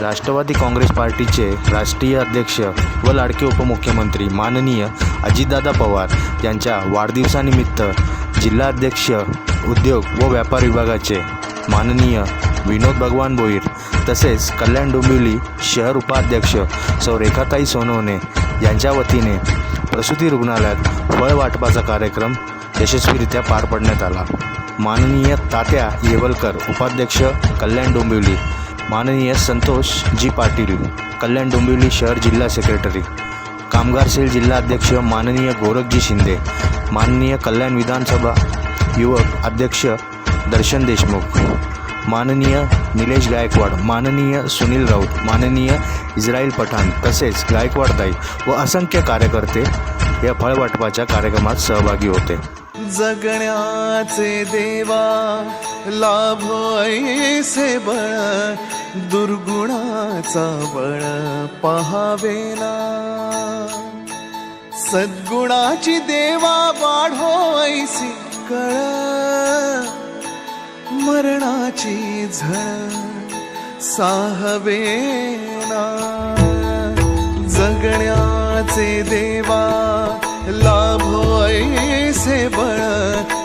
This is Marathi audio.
राष्ट्रवादी काँग्रेस पार्टीचे राष्ट्रीय अध्यक्ष व लाडके उपमुख्यमंत्री माननीय अजितदादा पवार यांच्या वाढदिवसानिमित्त जिल्हाध्यक्ष उद्योग व व्यापार विभागाचे माननीय विनोद भगवान भोईर तसेच कल्याण डोंबिवली शहर उपाध्यक्ष सौ रेखाताई सोनवणे यांच्या वतीने प्रसूती रुग्णालयात फळ वाटपाचा कार्यक्रम यशस्वीरित्या पार पाडण्यात आला. माननीय तात्या येवलकर उपाध्यक्ष कल्याण डोंबिवली माननीय संतोष जी पाटील कल्याण डोंबिवली शहर जिल्हा सेक्रेटरी कामगार सेल जिल्हाध्यक्ष माननीय गोरखजी शिंदे माननीय कल्याण विधानसभा युवक अध्यक्ष दर्शन देशमुख माननीय निलेश गायकवाड माननीय सुनील राऊत माननीय इस्राईल पठाण तसेच गायकवाडताई व असंख्य कार्यकर्ते या फळवाटपाच्या कार्यक्रमात सहभागी होते. जगण्याचे देवा लाभो ऐसे बळ. दुर्गुणाचा बळ पहावेला सद्गुणाची देवा वाढो ऐसी कळ. मरणाची झळ साहवेना जगण्याचे देवा लाभो ऐसे बळ.